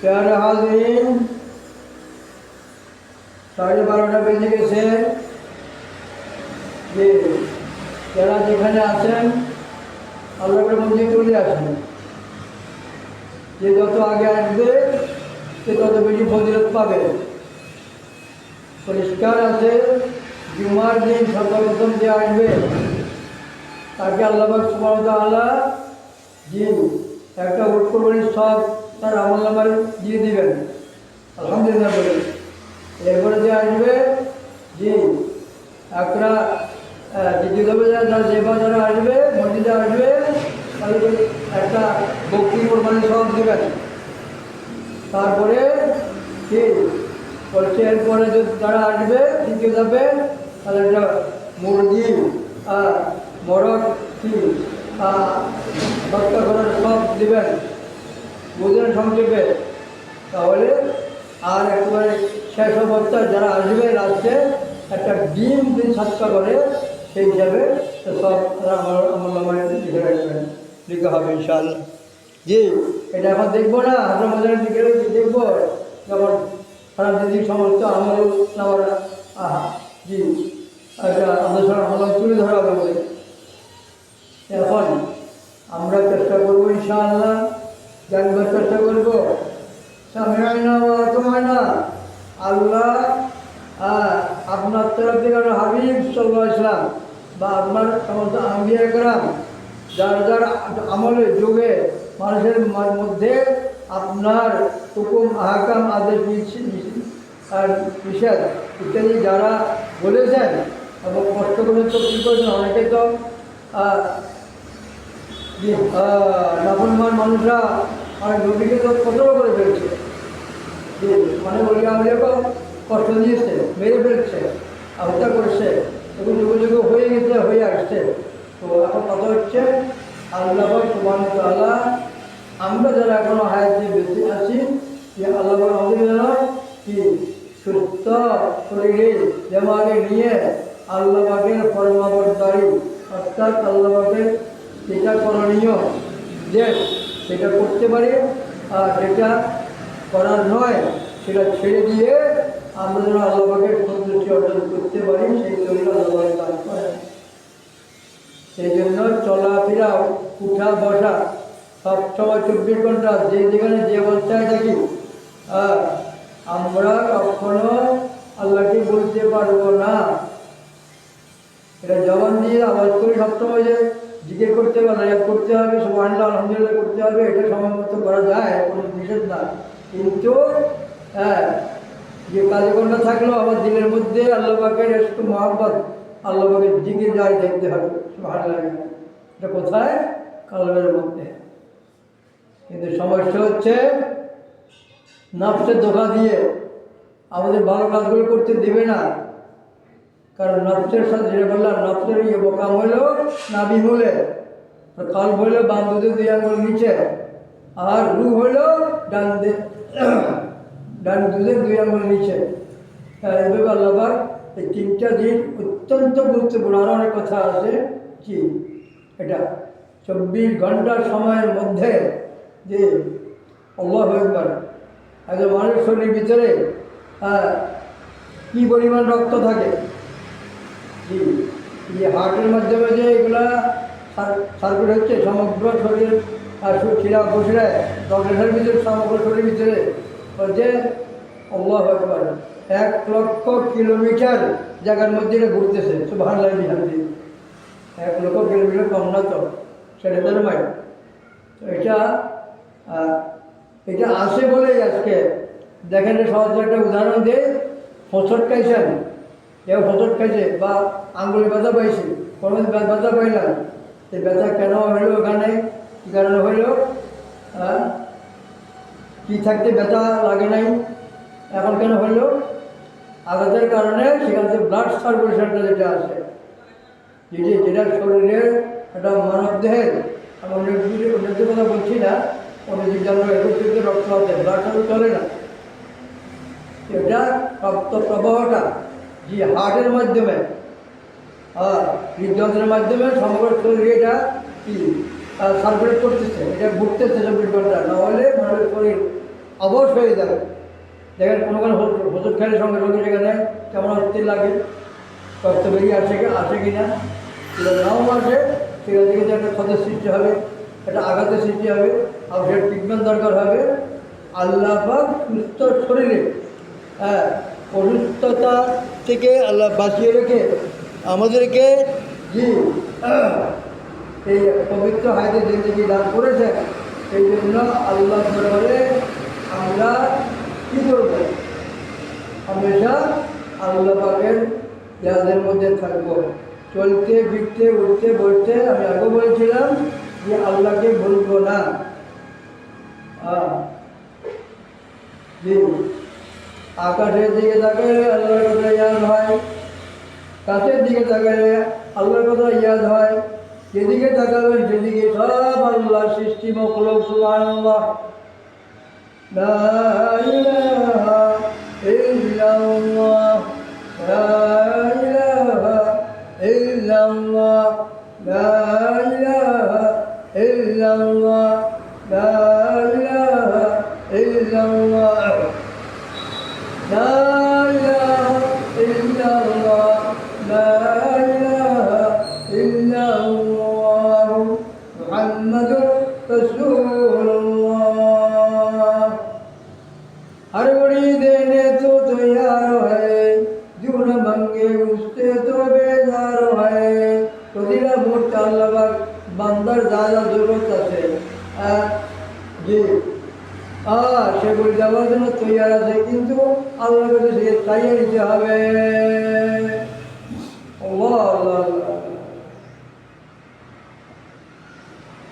প্যারে হাজিন সাড়ে বারোটা বেজে গেছে। যে যারা যেখানে আছেন, আল্লাহর মধ্যে চলে আসেন। যে যত আগে আসবে, সে তত বেশি ফজিলত পাবে। পরিষ্কার আছে, জুমার দিন সর্বপ্রথম যে আসবে, তাকে আল্লাহ সুবাহ জি একটা উৎকর্মণীর সব তার আমল নামায় দিয়ে দিবেন। আলহামদুলিল্লাহ বলে এরপরে যে আসবে জি একটা দ্বিতীয়ভাবে যারা যেভাবে যারা আসবে, মসজিদে আসবে, তাদেরকে একটা বক্তি কোরবানি সব দেবেন। তারপরে কি বলছে, এরপরে যদি যারা আসবে দ্বিতীয় যাবে তাহলে একটা মুরগি আর মরক কি ভক্তা করার সব দেবেন। বুঝলেন সংক্ষেপে। তাহলে আর একেবারে শেষ অবস্থা যারা আসবে রাস্তে একটা ডিম দিন সাতটা করে, সেই হিসাবে সব আমার আমার লিখে লিখে হবে ইনশাআল্লাহ। জি, এটা এখন দেখব না আমরা মজার দিকে দেখব। যেমন সারা দিদি সমস্ত আমল নামার আহা, জি আমাদের সঙ্গে আমল তুলে ধরা হবে। এখন আমরা চেষ্টা করব ইনশাআল্লাহ জানবার চেষ্টা করব করব সামনে তোমায় না। আল্লাহ আপনার তরফ থেকে হাবিব সাল্লাহ ইসলাম বা আপনার সমস্ত গ্রাম যার যার আমলে যুগে মানুষের মধ্যে আপনার হুকুম, আহকাম, আদেশ আর নিষেধ ইত্যাদি যারা বলেছেন এবং কষ্ট করে তো কী করেছেন, অনেকে তো নাফরমান মানুষরা আর নবীকে তো কতল করে ফেলছে মানে বলি আমাদেরকেও কষ্ট দিয়েছে মেরে ফেলছে, হত্যা করছে এবং যুগ হয়ে গেছে, হয়ে আসছে। তো এখন কথা হচ্ছে, আল্লাহ সুবান আল্লাহ আমরা যারা এখনও হায়াত বেঁচে আছি, যে আল্লাহ আমাদের যেন কি সুস্থ শরীরে জামাকে নিয়ে আল্লাহ পাকের ফরমাবরদারি, অর্থাৎ আল্লাহ পাকের যেটা করণীয়, যে সেটা করতে পারি আর যেটা করার নয়, সেটা ছেড়ে দিয়ে আমরা যেন আল্লাহকে সন্তুষ্টি অর্জন করতে পারি, সেই জন্য আল্লাহ কাজ করে। সেই জন্য চলাফেরা, উঠা, বসা, সব সময় চব্বিশ ঘণ্টা, যে যেখানে যে অবস্থায় থাকি আমরা কখনো আল্লাহকে বলতে পারব না। এটা জবান দিয়ে আওয়াজ করে সবসময় যে জিজ্ঞেস করতে হবে নাজাত করতে হবে সবাই আলহামদুলিল্লাহ করতে হবে, এটা সময় মতো করা যায়, কোনো নিষেধ না। কিন্তু হ্যাঁ যে কাজকর্ম থাকলেও আমার দিনের মধ্যে আল্লাহ পাকের একটু মহাব্বত, আল্লাহ পাকের জিকির যায় দেখতে হবে ভালো লাগে এটা কোথায়? কালবের মধ্যে। কিন্তু সমস্যা হচ্ছে, নাফসের ধোকা দিয়ে আমাদের ভালো কাজগুলো করতে দেবে না। কারণ নফসের সাথে যেটা বললাম নফসের ইয়ে বোকাম হইল নাবি হলে কাল হইল বাম দুধে দুই আঙুল নিচে। আর রু হইল ডান ডান দুধের দুই আঙুল নিচে এভাবে আল্লাহবার এই তিনটা দিন অত্যন্ত গুরুত্বপূর্ণ। আরও অনেক কথা আছে। কি? এটা চব্বিশ ঘণ্টার সময়ের মধ্যে যে আল্লাহ একবার একজন মানুষের শরীরের ভিতরে কী পরিমাণ রক্ত থাকে? যে হার্টের মাধ্যমে যে এগুলা সার্কুট হচ্ছে, সমগ্র শরীর আর শিরা ফুসড়ায় রক্তের ভিতরে, সমগ্র শরীরের ভিতরে। হচ্ছে আল্লাহ একবার এক লক্ষ কিলোমিটার জায়গার মধ্যে এটা ঘুরতেছে সব ভালো লাগে এক লক্ষ কিলোমিটার কম না তো, সেটা তো তো এটা এটা আসে বলে আজকে। দেখেন সহজ একটা উদাহরণ দিয়ে ফসট খাইছেন কেউ ফসট খাইছে বা আঙ্গুলে ব্যথা পাইছে কোনো ব্যথা পাইলাম সেই ব্যথা কেন হইল ওখানে কী কারণে হইল? হ্যাঁ? কী থাকতে ব্যথা লাগে নাই? এখন কেন হইল? আঘাতের কারণে সেখান থেকে ব্লাড সার্কুলেশনটা যেটা আছে, যেটি যেটা শরীরের একটা মানব দেহের, আমি অনেক অনেক কথা বলছি না অনেক জন্য একত্রিত রক্ত আছে ব্লাড চলে না। এটা রক্ত প্রবাহটা যে হার্টের মাধ্যমে। আর হৃদযন্ত্রের মাধ্যমে সমগ্র শরীরে এটা কি? সার্কুলেট করতেছে, এটা ঘুরতেছে চব্বিশ ঘণ্টা নাহলে মানুষের শরীর অবশ হয়ে যাবে। দেখেন, কোনো কোনো ওষুধ খেলে সঙ্গে সঙ্গে সেখানে কেমন অস্থির লাগে? রক্ত বেরিয়ে আসে আসে কি না? সেটা নাও আসে, সেখান থেকে যে একটা ক্ষতের সৃষ্টি হবে, একটা আঘাতের সৃষ্টি হবে আর সেটা ট্রিটমেন্ট দরকার হবে। আল্লাহ সুস্থ শরীরে হ্যাঁ অসুস্থতা থেকে আল্লাহ বাঁচিয়ে রেখে আমাদেরকে এই পবিত্র হাইতে জিন্দগি দান করেছে, এই জন্য আল্লাহ দরবারে আমরা কী করব হামেশা আল্লাহ পাকের ইয়াদের মধ্যে থাকব। চলতে, ফিরতে, উঠতে, বসতে আমি আগে বলেছিলাম যে আল্লাহকে ভুলবো না। হ্যাঁ। জি। আকাশের দিকে তাকালে আল্লাহর কথা ইয়াদ হয় কাছের দিকে তাকালে আল্লাহর কথা ইয়াদ হয় যেদিকে তাকাবেন সেদিকে সব আল্লাহ সৃষ্টি মকলক সুবহানাল্লাহ لا إله إلا الله لا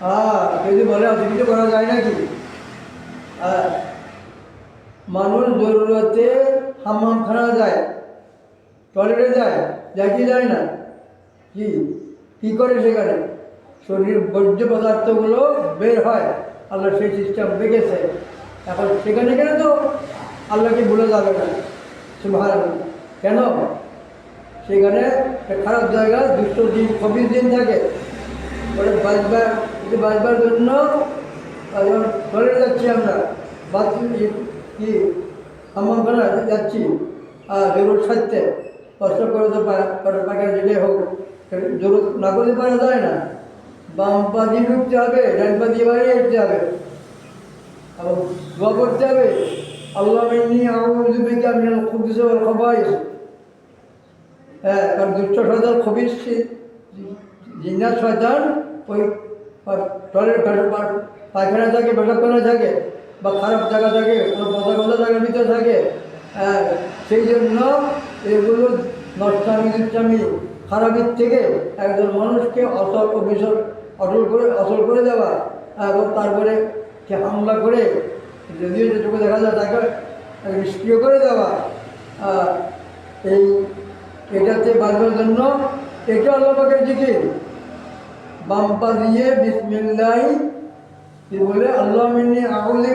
হ্যাঁ যদি বলে করা যায় হ্যাঁ মানুষ জরুরতে হামামখানা যায়, টয়লেটে যায় যায় কি যায় না? কি? কী করে সেখানে? শরীর বর্জ্য পদার্থগুলো বের হয়, আল্লাহ সেই সিস্টেম রেখেছে এখন সেখানে গেলে তো আল্লাহকে ভুলে যাবে না? সুভার কেন? সেখানে খারাপ জায়গা দুশো দিন চব্বিশ দিন থাকে। ওটা বাঁচবার বাঁচবার জন্য টয়লেট যাচ্ছি আমরা। বাথরুম কি হামামখানা যাচ্ছি জরুর সাজতে কষ্ট করে তো পাখার যেতে হোক জরুর না করতে পারা যায় না। বাম পা দিয়ে ঢুকতে হবে, ডান পা বাড়িয়ে আসতে হবে। এবং দোয়া করতে হবে, আল্লাহ মিন্নি আউযু বিকা মিনাল খুবুসি ওয়াল খাবাইস। হ্যাঁ কারণ দুষ্ট শয়তান খবিস জিন্নাত শয়তান ওই টয়লেট পায়খানা থাকে পেশাবখানা থাকে বা খারাপ জায়গা থাকে কোনো পচা কথা জায়গার ভিতরে থাকে হ্যাঁ, সেই জন্য এগুলো নষ্টামি দুষ্টামি খারাপের থেকে একজন মানুষকে অসল অবিসল অটল করে অসল করে দেওয়া এবং তারপরে সে হামলা করে যদিও যেটুকু দেখা যায় তাকে নিষ্ক্রিয় করে দেওয়া আহ, এই এটাতে বাঁচবার জন্য এটা আল্লাহের জিকির। বাম্পা দিয়ে বিসমিল্লাই কি বলে? আল্লাহ মিনি আউলি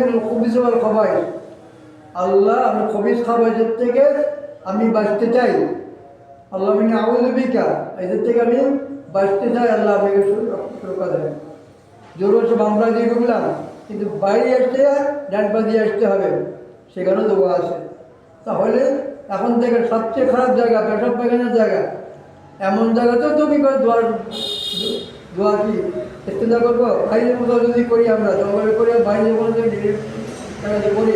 ওয়াল খাবাই আল্লাহ আমি খবিস খাবাইজের থেকে আমি বাঁচতে চাই। আল্লাহ মিনি আউলি বিকা। এদের থেকে আমি বাঁচতে চাই। আল্লাহ আমাকে সুরক্ষা দেয় জোর হচ্ছে বাম্পা দিয়ে ঢুকলাম। কিন্তু বাইরে আসতে ডান পা দিয়ে আসতে হবে। সেখানেও দেবো আছে। তাহলে এখন থেকে সবচেয়ে খারাপ জায়গা, পেশাব পায়খানার জায়গা। এমন জায়গাতেও তুমি করে দোয়ার দোয়া কি? ইস্তেজা করব? বাইরের মতো যদি করি আমরা জঙ্গলে করি আর বাইরে যখন যে জায়গাতে করি?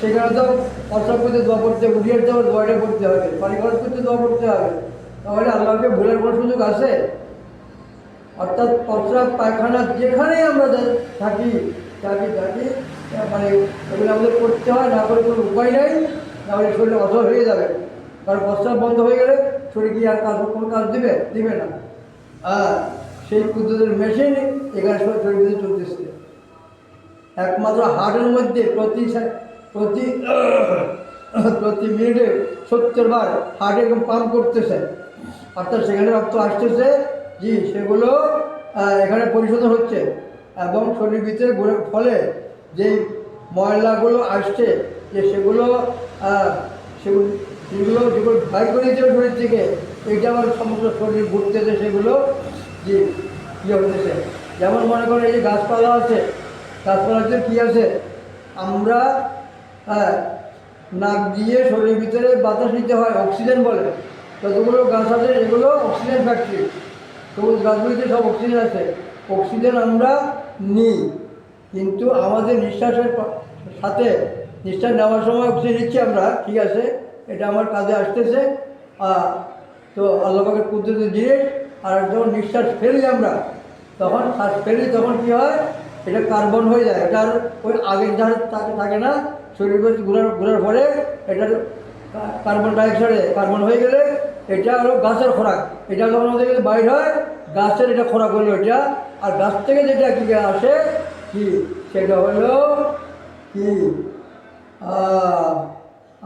সেখানে তো প্রস্রাব করতে দোয়া করতে উঠিয়ে যাওয়ার দোয়াটা করতে হবে পানি খরচ করতে দোয়া করতে হবে। তাহলে আল্লাহকে ভুলের কোনো সুযোগ আছে? অর্থাৎ প্রস্রাব পায়খানা, যেখানেই আমরা থাকি থাকি থাকি মানে এগুলো আমাদের করতে হয়, না করে কোনো উপায় নেই নাহলে শরীরে অসর হয়ে যাবে। কারণ প্রস্রাব বন্ধ হয়ে গেলে শরীর কি আর কাজ, কোনো কাজ দিবে? দিবে না। আর সেই কুদ্দুতের মেশিন শরীর শরীর ভিতরে চলতেছে একমাত্র হার্টের মধ্যে প্রতি প্রতি প্রতি মিনিটে সত্তর বার হার্ট এরকম পাম্প করতেছে। অর্থাৎ সেখানে রক্ত আসতেছে। জি, সেগুলো এখানে পরিশোধন হচ্ছে। এবং শরীর ভিতরে ঘুরে ফলে যে ময়লাগুলো আসছে, যে সেগুলো সেগুলো যেগুলো বাইর করে দিচ্ছে শরীর থেকে এইটা আমার সমস্ত শরীর ঘুরতেছে সেগুলো। জি ইয়ে হতেছে যেমন মনে করেন এই যে গাছপালা আছে গাছপালাতে কী আছে? আমরা হ্যাঁ নাক দিয়ে শরীরের ভিতরে বাতাস নিতে হয়, অক্সিজেন বলে। যতগুলো গাছ আছে, এগুলো অক্সিজেন ফ্যাক্টরি। সবুজ গাছগুলিতে সব অক্সিজেন আছে। অক্সিজেন আমরা নিই। কিন্তু আমাদের নিঃশ্বাসের সাথে নিঃশ্বাস নেওয়ার সময় অক্সিজেন নিচ্ছি আমরা, ঠিক আছে? এটা আমার কাজে আসতেছে। তো আল্লাহকে কুদরতের জিনিস আর যখন নিঃশ্বাস ফেলি আমরা, তখন শ্বাস ফেলি তখন কী হয়? এটা কার্বন হয়ে যায়। এটার ওই আগের ধারে থাকে না শরীর ঘুরার ঘুরার পরে এটার কার্বন ডাইঅক্সাইডে কার্বন হয়ে গেলে এটা হলো গাছের খোরাক। এটা যখন আমাদের বাইর হয়, গাছের এটা খোরাক হলো এটা। আর গাছ থেকে যেটা কি আসে? কি? সেটা হলো কি?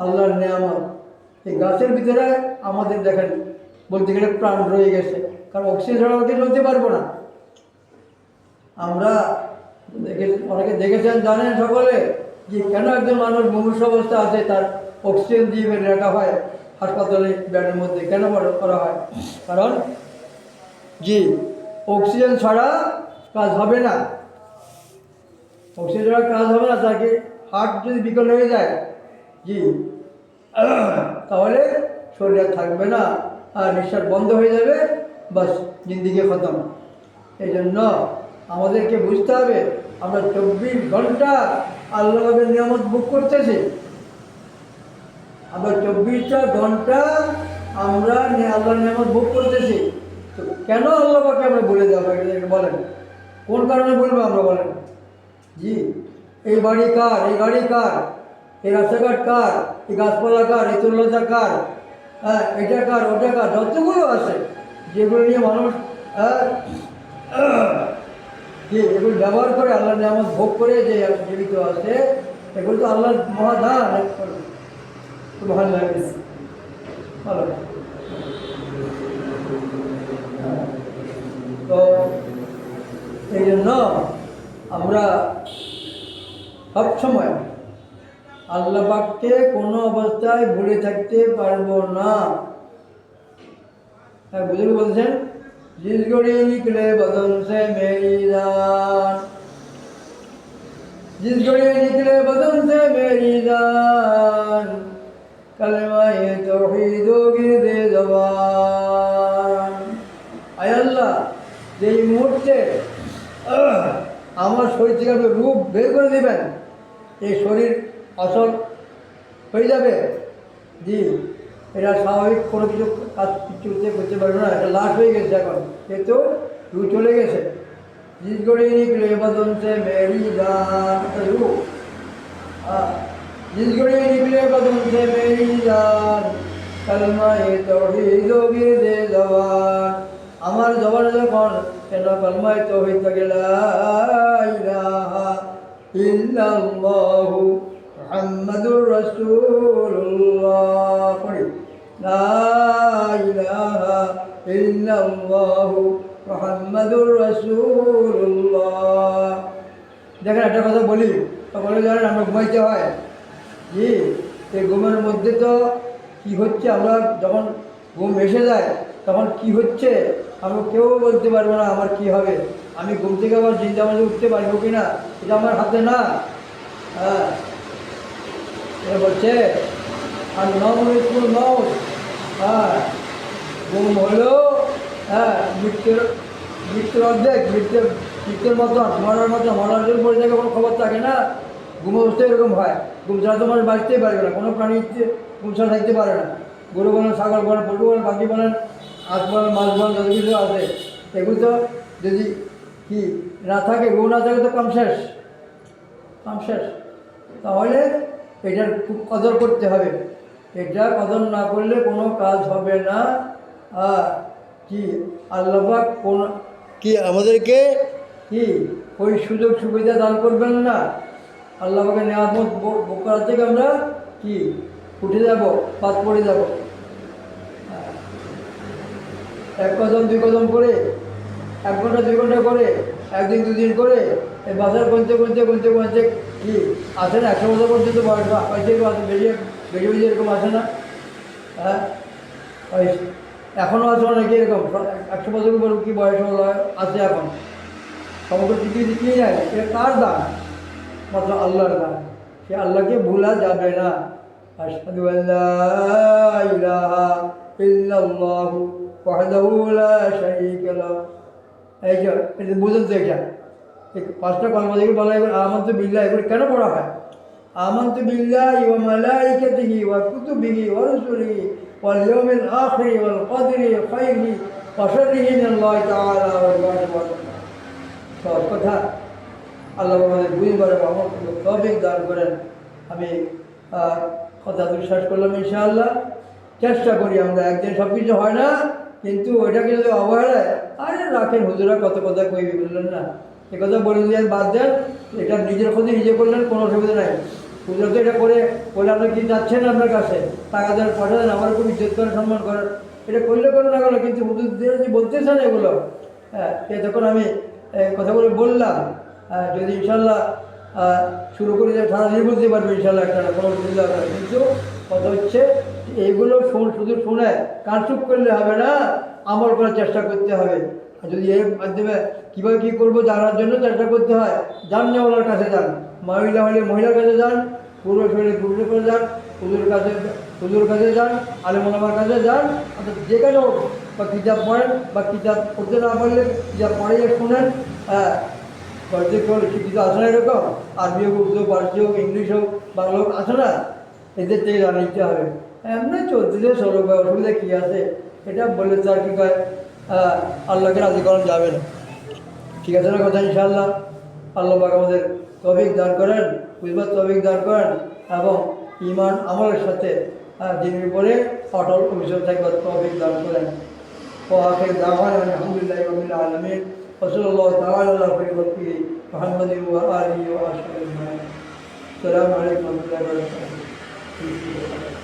আল্লাহর নিয়ামত। এই গাছের ভিতরে আমাদের দেখেন বলতে গেলে প্রাণ রয়ে গেছে। কারণ অক্সিজেন ছাড়া আমাকে চলতে পারব না। আমরা অনেকে দেখেছেন, জানেন সকলে, যে কেন একজন মানুষ মুমূর্ষ অবস্থা আছে, তার অক্সিজেন দিয়ে বেড রাখা হয় হাসপাতালে বেডের মধ্যে, কেন করা হয়? কারণ জি অক্সিজেন ছাড়া কাজ হবে না। অক্সিজেন ছাড়া কাজ হবে না, তাকে হার্ট যদি বিকল হয়ে যায়, জি, তাহলে শরীর থাকবে না। আর নিঃশ্বাস বন্ধ হয়ে যাবে, বাস জিন্দিগি খতম। এই জন্য আমাদেরকে বুঝতে হবে, আমরা চব্বিশ ঘণ্টা আল্লাহের নিয়ামত বুক করতেছি। আমরা চব্বিশটা ঘণ্টা আমরা আল্লাহ নিয়ামত ভোগ করতেছি। তো কেন আল্লাহকে আমরা বলে দেওয়া বলেন। কোন কারণে বলব আমরা বলেন? জি, এই বাড়ি কার? এই গাড়ি কার? এই রাস্তাঘাট কার? এই গাছপালা কার? এই তরলতা কার? হ্যাঁ এটা কার ওটা কার? যতগুলো আছে যেগুলো নিয়ে মানুষ হ্যাঁ, এগুলো ব্যবহার করে আল্লাহর নিয়ামত ভোগ করে যে জীবিত আছে এগুলো তো আল্লাহর মহাদান ভালো লাগে ভালো। তো এই জন্য আমরা সবসময় আল্লাপাককে কোনো অবস্থায় ভুলে থাকতে পারব না। হ্যাঁ বুঝলি বলছেন? জিস গড়ি নিকলে বদন সে মেরি দান জিস গড়ি নিকলে বদন সে মেরি দান কালেমায় তৌহিদ গিরদে জবান। আয় আল্লাহ, যেই মুহূর্তে আমার শরীর থেকে রূপ বের করে দেবেন, এই শরীর আসল হয়ে যাবে? জি এরা স্বাভাবিক, কোনো কিছু কাজ কিছুতে করতে পারবে না, এটা লাশ হয়ে গেছে এখন। এ তো রু চলে গেছে। মেরি মেরি এ আমার জবান যখন এটা কলমায় তো থাকে গেল মুহাম্মাদুর রাসূলুল্লাহ। পড়ি। ইল্লাল্লাহু মুহাম্মাদুর রাসূলুল্লাহ। দেখেন একটা কথা বলি, সকলে জানেন আমরা ঘুমাইতে হয়। জি, এই ঘুমের মধ্যে তো কি হচ্ছে? আমরা যখন ঘুম এসে যায়, তখন কি হচ্ছে? আমরা কেউ বলতে পারব না আমার কি হবে। আমি ঘুম থেকে আবার চিন্তা মাঝে উঠতে পারব কি না এটা আমার হাতে না। হ্যাঁ। এ বলছে, আর নৌ স্কুল নৌ হ্যাঁ ঘুম হলো হ্যাঁ মৃত্যুর মৃত্যুর অর্ধেক, মৃত্যুর মৃত্যুর মতন, মরার মতন, মরার জন্য পড়ে থাকে কোনো খবর থাকে না। ঘুম অবস্থায় এরকম হয়। ঘুম ছাড়া তো মানুষ বাঁচতেই পারবে না, কোনো প্রাণী ঘুম ছাড়া থাকতে পারে না। গরু বলেন, ছাগল বলেন, পশু বলেন, পাখি বলেন, হাঁস বলেন, মাছ বলেন, যত কিছু আছে, এগুলো তো যদি কি না থাকে ঘুম না থাকে, তো কাম শেষ কাম শেষ। তাহলে এটার খুব কদর করতে হবে। এটা কদর না করলে কোনো কাজ হবে না। আর কি আল্লাহবাক কোন কি আমাদেরকে? কি ওই সুযোগ সুবিধা দান করবেন না? আল্লাহকে নিয়ামত করার থেকে আমরা কি উঠে যাব পাত পড়ে যাব। এক কদম দুই কদম করে এক ঘণ্টা দুই ঘণ্টা করে একদিন দুদিন করে এই বাজার গুনতে গুনতে গুনতে গুনতে কি আসে না? একশো বছর পর্যন্ত বয়স বেরিয়ে বেরিয়ে বেরিয়ে এরকম আসে না? হ্যাঁ? ওই এখনও আছে অনেকে এরকম। একশো বছর উপর কি বয়স হলো, আছে এখন। সমগ্র পৃথিবীতে কি যায় এটা কার দান মাত্র আল্লাহর দান সে আল্লাহকে ভুলা যাবে না। আশহাদু আল্লাহ ইলাহা ইল্লাল্লাহু ওয়াহদাহু লা শারীকা এই যে বুঝুন তো এটা। পাঁচটা কর্ম যেগুলো বলা হয় আমন্ত বিল্লাহ এগুলো কেন পড়া হয় আমন্ত বিল্লাহ ওয়া মালাইকাতিহি ওয়া কুতুবিহি ওয়া রুসুলিহি ওয়াল ইয়াউমিল আখির ওয়াল কদরি খাইরিহি ওয়া শাররিহি মিন আল্লাহ তাআলা ওয়া সব কথা আল্লাহ আমাদের বুঝবার আমার তৌফিক দান করেন আমি কথা বিশ্বাস করলাম ইনশাআল্লাহ চেষ্টা করি আমরা একদিন সব কিছু হয় না কিন্তু ওইটাকে যদি অবহেলায় আরে রাখেন হুজুরা কত কথা কইবি বললেন না এ কথা বলে দিয়ে বাদ দেন এটা নিজের ক্ষতি নিজে করলেন, কোনো অসুবিধা নাই। হুজুর তো এটা করে বলে আপনি কি যাচ্ছেন আপনার কাছে? টাকা পয়সা দেন আমার খুব ইজ্জত করেন সম্মান করেন এটা করলে করে না কেন? কিন্তু হুজুরদের যে বলতেছেন এগুলো হ্যাঁ এ তখন আমি কথাগুলো বললাম যদি ইনশাল্লাহ শুরু করে, যে সারা দিন বুঝতে পারবে ইনশাল্লাহ একটা কোনো অসুবিধা হবে। কিন্তু কথা হচ্ছে, এইগুলো শুধু শুনে কারচুপ করলে হবে না, আমল করার চেষ্টা করতে হবে। যদি এর মাধ্যমে কীভাবে কী করব জানার জন্য চেষ্টা করতে হয়, যান নেওয়ালার কাছে যান। মহিলা হলে মহিলার কাছে যান, পুরুষ হলে পুরুষের কাছে যান হুজুর কাছে হুজুর কাছে যান আলেমার কাছে যান, অর্থাৎ যেখানে হোক, বা কিতাব পড়েন, বা কিতাব পড়তে না পারলে কিতাব পড়ে শোনেন হ্যাঁ। শিক্ষিত আছে না এরকম? আরবি হোক, উর্দু পার্সি হোক, ইংলিশ হোক, বাংলা হোক, আছে না? এদের থেকে জানিয়ে নিতে হবে। এমনি চলতেছে সরব অসুবিধা কী আছে? এটা বলে তো আর কি কয়? আল্লাহকে রাজি করানো যাবে না ঠিক আছে না কথা ইনশাআল্লাহ আল্লাহ পাক আমাদের তবিক দান করেন বুঝবার তবিক দান করেন এবং ইমান আমলের সাথে আহ, দিনের উপরে অটল অভিযোগ থাকবার তবিক দান করেন ও আখের দাওয়ান আলহামদুলিল্লাহ রবিল আলমিন وصلى الله تعالى على خير خلقه محمد وآله وأصحابه أجمعين السلام عليكم ورحمة الله وبركاته